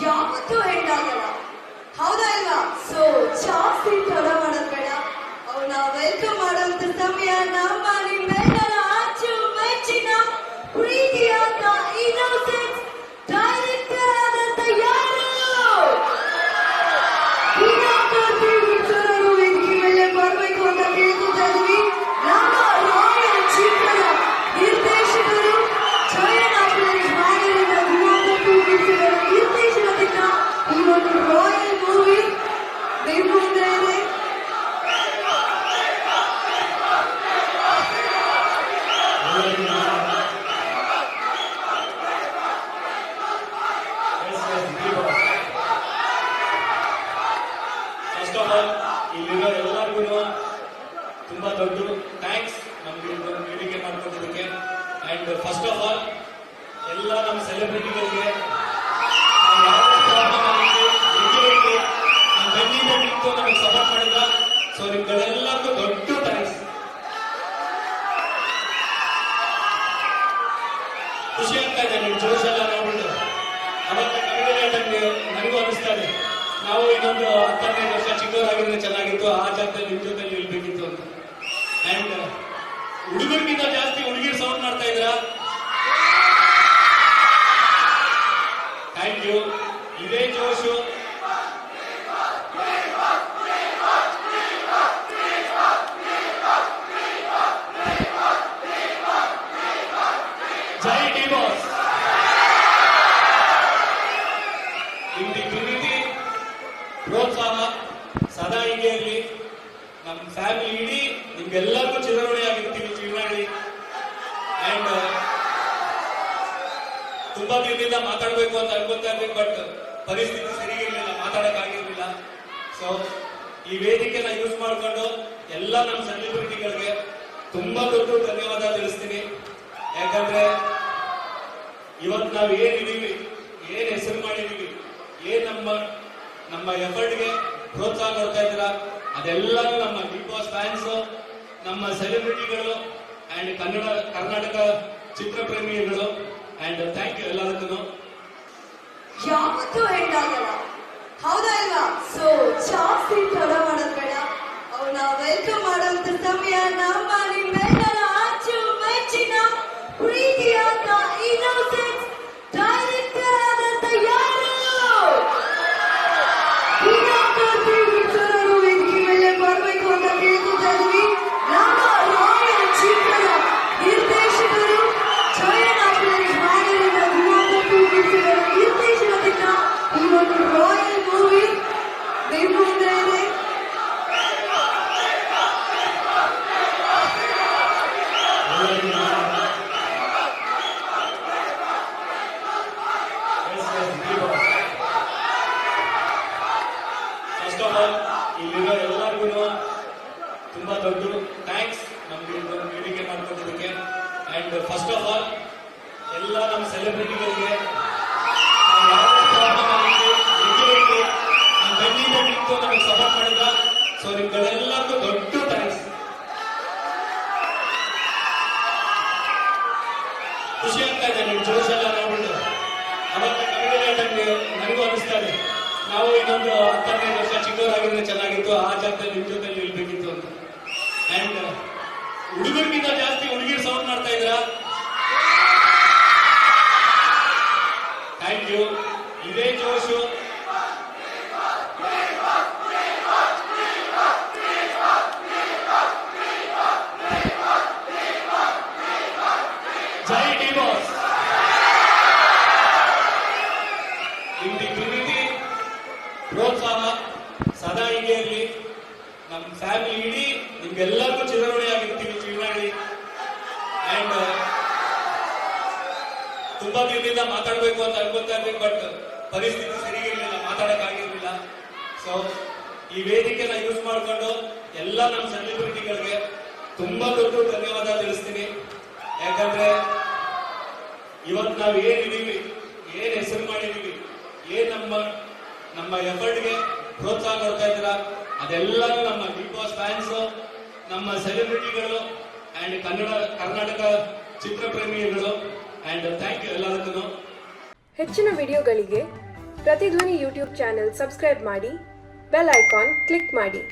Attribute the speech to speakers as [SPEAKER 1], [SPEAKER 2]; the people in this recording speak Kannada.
[SPEAKER 1] ಯಾವತ್ತೂ ಹೆಣ್ಣಾಗಲ್ಲ ಹೌದಾ ಇಲ್ವಾ? ಸೊ ಜಾಸ್ತಿ ತಡ ಮಾಡೋದ್ ಬೇಡ ಅವನ ವೆಲ್ಕಮ್ ಮಾಡೋಂತ ಸಮಯ ನಮ್ಮ ನಿಮ್ಮೆಲ್ಲರ
[SPEAKER 2] ಫಸ್ಟ್ ಆಫ್ ಆಲ್ ಇಲ್ಲಿರೋ ಎಲ್ಲರಿಗೂ ತುಂಬಾ ದೊಡ್ಡ ಥ್ಯಾಂಕ್ಸ್ ನಮ್ಗೆ ಇದೊಂದು ವೇದಿಕೆ ಮಾಡ್ಕೊಂಡಿದ್ದಕ್ಕೆ. ಅಂಡ್ ಫಸ್ಟ್ ಆಫ್ ಆಲ್ ಎಲ್ಲ ನಮ್ಮ ಸೆಲೆಬ್ರಿಟಿಗಳಿಗೆ ನಾವು ಇನ್ನೊಂದು ಹತ್ತೈದು ವರ್ಷ ಚಿಕ್ಕವರಾಗಿದ್ರೆ ಚೆನ್ನಾಗಿತ್ತು. ಆ ಜಾಗದಲ್ಲಿ ನಿಮ್ಮ ಜೊತೆ ನಿಲ್ಬೇಕಿತ್ತು ಅಂತ. ಅಂಡ್ ಹುಡುಗರಿಗಿಂತ ಜಾಸ್ತಿ ಹುಡುಗಿರ್ ಸೌಂಡ್ ಮಾಡ್ತಾ ಇದ್ರ ಥ್ಯಾಂಕ್ ಯು ಇದೇ ಜೋಶು. Jai D boss. ನಿಮ್ದು ಪ್ರೋತ್ಸಾಹ ಸದಾ ಹೀಗೆ ಇರಲಿ ನಮ್ಮ ಫ್ಯಾಮಿಲಿ ಇಡೀ ನಿಮ್ಗೆಲ್ಲರಿಗೂ ಚಿರಋಣಿ ಆಗಿರ್ತೀವಿ ಜೀವನದಲ್ಲಿ ಅಂಡ್ ತುಂಬಾ ದಿನದಿಂದ ಮಾತಾಡಬೇಕು ಅಂತ ಅನ್ಕೋತಾ ಇದ್ದೀನಿ ಬಟ್ ಪರಿಸ್ಥಿತಿ ಸರಿಗಿರ್ಲಿಲ್ಲ ಮಾತಾಡಕ್ ಆಗಿರ್ಲಿಲ್ಲ ಸೊ ಈ ವೇದಿಕೆನ ಯೂಸ್ ಮಾಡಿಕೊಂಡು ಎಲ್ಲ ನಮ್ಮ ಸೆಲೆಬ್ರಿಟಿಗಳಿಗೆ ತುಂಬಾ ದೊಡ್ಡ ಧನ್ಯವಾದ ತಿಳಿಸ್ತೀನಿ. ಯಾಕಂದ್ರೆ ಇವತ್ತು ನಾವು ಏನಿದೀವಿ, ಏನ್ ಹೆಸರು ಮಾಡಿದೀವಿ, ಏನ್ ನಮ್ಮ ನಮ್ಮ ಎಫರ್ಟ್ಗೆ ಪ್ರೋತ್ಸಾಹ ಕೊಡ್ತಾ ಇದ್ದೀರಾ? ಅದೆಲ್ಲರೂ ನಮ್ಮ ಬಿಗ್ ಬಾಸ್ ಫ್ಯಾನ್ಸ್ ನಮ್ಮ ಸೆಲೆಬ್ರಿಟಿಗಳು ಅಂಡ್ ಕನ್ನಡ, ಕರ್ನಾಟಕ ಚಿತ್ರಪ್ರೇಮಿಗಳು ಅಂಡ್ ಥ್ಯಾಂಕ್ ಯು ಎಲ್ಲದಕ್ಕೂ.
[SPEAKER 1] ಯಾವತ್ತೂ ಹೆಂಡಾಗಲ್ಲ ಹೌದಾ ಇಲ್ವಾ ಸೊ ಜಾಸ್ತಿ
[SPEAKER 2] ಇಲ್ಲಿರೋ ಎಲ್ಲರಿಗೂ ತುಂಬಾ ದೊಡ್ಡ ಥ್ಯಾಂಕ್ಸ್ ನಮ್ಗೆ ಇದೊಂದು ಬೇಡಿಕೆ ಮಾಡ್ಕೊಂಡಿದ್ದಕ್ಕೆ. ಅಂಡ್ ಫಸ್ಟ್ ಆಫ್ ಆಲ್ ಎಲ್ಲ ನಮ್ಮ ಸೆಲೆಬ್ರಿಟಿಗಳಿಗೆ ಬೆನ್ನಿಂದ ನಿಂತು ನಮಗೆ ಸಪೋರ್ಟ್ ಮಾಡಿದ ಸೊ ನಿಮ್ಗಳೆಲ್ಲರಿಗೂ ದೊಡ್ಡ ಥ್ಯಾಂಕ್ಸ್ ಖುಷಿ ಆಗ್ತಾ ಇದೆ, ನಿಮ್ ಜೋಶ್ ಎಲ್ಲ ನೋಡ್ಬಿಟ್ಟು. ಅವತ್ತು ಕವಿತೆ ನನಗೆ ನನಗೂ ಅನಿಸ್ತಾ ಇದೆ. ನಾವು ಇನ್ನೊಂದು ಹತ್ತನೇ ವರ್ಷ ಚಿಕ್ಕವರಾಗಿದ್ರೆ ಚೆನ್ನಾಗಿತ್ತು. ಆ ಜಾಗದಲ್ಲಿ ನಿಮ್ ಜೊತೆ ನಿಲ್ಬೇಕಿತ್ತು ಅಂತ. ಅಂಡ್ ಹುಡುಗರಿಗಿಂತ ಜಾಸ್ತಿ ಹುಡುಗಿರ್ ಸೌಂಡ್ ಮಾಡ್ತಾ ಇದ್ರ? ಥ್ಯಾಂಕ್ ಯು ಇದೇ ಜೋಶು. ಜೈ ಡಿ ಬಾಸ್ ನಿಮ್ದು ಪ್ರೀತಿ ಪ್ರೋತ್ಸಾಹ ಸದಾ ಹೀಗೆ ಇರಲಿ ನಮ್ಮ ಫ್ಯಾಮಿಲಿ ಇಡೀ ನಿಮ್ಗೆಲ್ಲರಿಗೂ ಚಿರಋಣಿ ಆಗಿರ್ತೀವಿ ಜೀವನದಲ್ಲಿ ಅಂಡ್ ತುಂಬಾ ದಿನದಿಂದ ಮಾತಾಡಬೇಕು ಅಂತ ಅನ್ಕೊಂತಾ ಇದ್ವಿ ಬಟ್ ಪರಿಸ್ಥಿತಿ ಸರಿಗಿರ್ಲಿಲ್ಲ ಮಾತಾಡಕ್ ಆಗಿರ್ಲಿಲ್ಲ. ಸೊ ಈ ವೇದಿಕೆನ ಯೂಸ್ ಮಾಡ್ಕೊಂಡು ಎಲ್ಲ ನಮ್ಮ ಸೆಲೆಬ್ರಿಟಿಗಳಿಗೆ ತುಂಬಾ ದೊಡ್ಡ ಧನ್ಯವಾದ ತಿಳಿಸ್ತೀನಿ. ಯಾಕಂದ್ರೆ ಇವತ್ತು ನಾವು ಏನಿದೀವಿ ಏನ್ ಹೆಸರು ಮಾಡಿದೀವಿ ಏನ್ ನಮ್ಮ ನಮ್ಮ ಎಫರ್ಟ್ಗೆ ಪ್ರೋತ್ಸಾಹ ಕೊಡ್ತಾ ಇದ್ದೀರಾ ಅದೆಲ್ಲನೂ ನಮ್ಮ ಬಿಗ್ ಬಾಸ್ ಫ್ಯಾನ್ಸ್ ನಮ್ಮ ಸೆಲೆಬ್ರಿಟಿಗಳು ಅಂಡ್ ಕನ್ನಡ, ಕರ್ನಾಟಕ ಚಿತ್ರಪ್ರೇಮಿಗಳು ಅಂಡ್ ಥ್ಯಾಂಕ್ ಯು ಎಲ್ಲದಕ್ಕೂ.
[SPEAKER 3] ಹೆಚ್ಚಿನ ವಿಡಿಯೋಗಳಿಗೆ ಪ್ರತಿಧ್ವನಿ ಯೂಟ್ಯೂಬ್ ಚಾನೆಲ್ ಸಬ್ಸ್ಕ್ರೈಬ್ ಮಾಡಿ, ಬೆಲ್ ಐಕಾನ್ ಕ್ಲಿಕ್ ಮಾಡಿ.